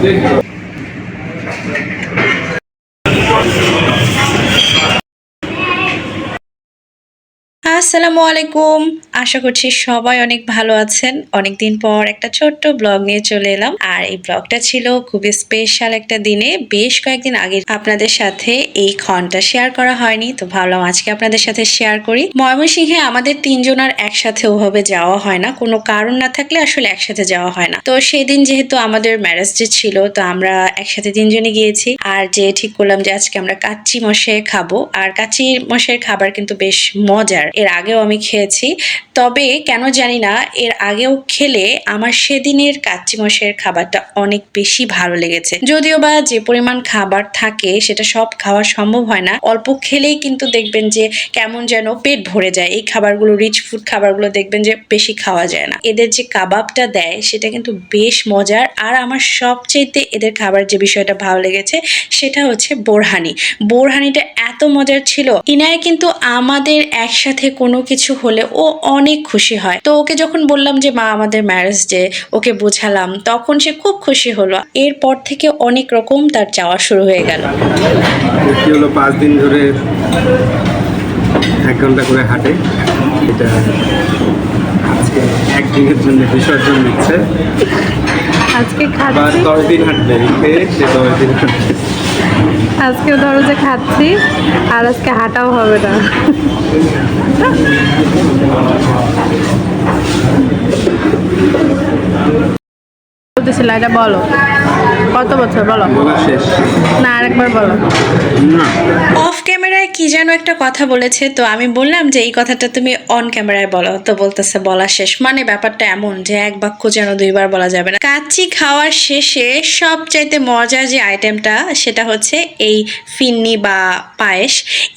Thank you. আসসালামু আলাইকুম। আশা করছি সবাই অনেক ভালো আছেন। অনেকদিন পর একটা ছোট্ট ব্লগ নিয়ে চলে এলাম। আর এই ব্লগটা ছিল খুবই স্পেশাল একটা দিনে। বেশ কয়েকদিন আগে আপনাদের সাথে এই ক্ষণটা শেয়ার করা হয়নি। তো ভাবলাম আজকে আপনাদের সাথে শেয়ার করি। ময়মনসিংহে আমাদের তিনজনের একসাথে ওভাবে যাওয়া হয় না। কোনো কারণ না থাকলে আসলে একসাথে যাওয়া হয় না। তো সেদিন যেহেতু আমাদের ম্যারেজ ডে ছিল, তো আমরা একসাথে তিনজনে গিয়েছি। আর যে ঠিক করলাম যে আজকে আমরা কাচ্চি মশে খাব। আর কাচ্চি মশের খাবার কিন্তু বেশ মজার। এর আগেও আমি খেয়েছি। তবে কেন জানি না, এর আগেও খেলে আমার সেদিনের কাচ্চি মশের খাবারটা অনেক বেশি ভালো লেগেছে। যদিও বা যে পরিমাণ খাবার থাকে, সেটা সব খাওয়া সম্ভব হয় না। অল্প খেলেই কিন্তু দেখবেন যে কেমন যেন পেট ভরে যায়। এই খাবারগুলো রিচ ফুড খাবারগুলো দেখবেন যে বেশি খাওয়া যায় না। এদের যে কাবাবটা দেয়, সেটা কিন্তু বেশ মজার। আর আমার সবচেয়েতে এদের খাবার যে বিষয়টা ভালো লেগেছে, সেটা হচ্ছে বোরহানি। বোরহানিটা এত মজার ছিল ইনায় কিন্তু আমাদের একসাথে কোনো কিছু হলে ও অনেক খুশি হয়। তো ওকে যখন বললাম যে মা আমাদের ম্যারেজ ডে ওকে বোঝালাম তখন সে খুব খুশি হলো। এরপর থেকে অনেক রকম তার চাওয়া শুরু হয়ে গেল। হলো? পাঁচ দিন ধরে এক ঘণ্টা করে হাঁটে। এটা আজকে একদিনের জন্য বিসর্জন দিচ্ছে। আজকে খাচ্ছি। দশ দিন হাঁটবে। সে দশ দিন হাঁটবে। আজকেও ধরো যে খাচ্ছি আর আজকে হাঁটাও হবে না। বলতেছিল এটা বলো। কত বছর বলো? না আরেকবার বলো। না। কি যেন একটা কথা বলেছে, তো আমি বললাম যে, এই কথাটা তুমি অন ক্যামেরায় বলো। তো বলতেছে, বলা শেষ। মানে ব্যাপারটা এমন যে, এক বাক্য যেন দুইবার বলা যাবে না। কাচ্চি খাওয়ার শেষে সবচাইতে মজার যে আইটেমটা সেটা হচ্ছে এই ফিন্নি বা পায়েস।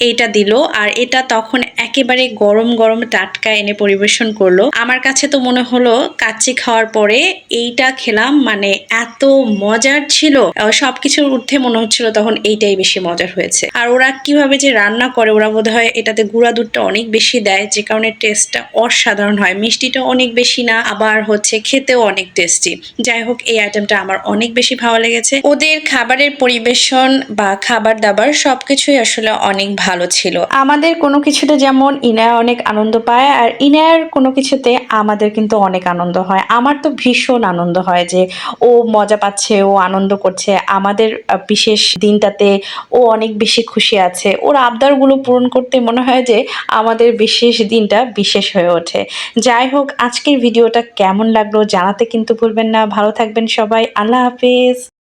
এইটা দিল আর এটা তখন একেবারে গরম গরম টাটকা এনে পরিবেশন করল। আমার কাছে তো মনে হলো, কাচ্চি খাওয়ার পরে এইটা খেলাম মানে এত মজার ছিল। সবকিছুর ঊর্ধ্বে মনে হচ্ছিল তখন এইটাই বেশি মজার হয়েছে। আর ওরা কীভাবে যে রান্না করে, ওরা বোধ হয় এটাতে গুঁড়া দুধটা অনেক বেশি দেয়, যে কারণে টেস্টটা অসাধারণ হয়। মিষ্টিটা অনেক বেশি না, আবার হচ্ছে খেতেও অনেক টেস্টি যাই হোক, এই আইটেমটা আমার অনেক বেশি ভালো লেগেছে। ওদের খাবারের পরিবেশন বা খাবার দাবার সবকিছুই আসলে অনেক ভালো ছিল। আমাদের কোনো কিছুতে যেমন ইনায়া অনেক আনন্দ পায়, আর ইনায়ার কোনো কিছুতে আমাদের কিন্তু অনেক আনন্দ হয়। আমার তো ভীষণ আনন্দ হয় যে ও মজা পাচ্ছে, ও আনন্দ করছে। আমাদের বিশেষ দিনটাতে ও অনেক বেশি খুশি আছে। ওর আবদারগুলো পূরণ করতে মনে হয় যে আমাদের বিশেষ দিনটা বিশেষ হয়ে ওঠে। যাই হোক, আজকের ভিডিওটা কেমন লাগল জানাতে কিন্তু ভুলবেন না। ভালো থাকবেন সবাই। আল্লাহ হাফেজ।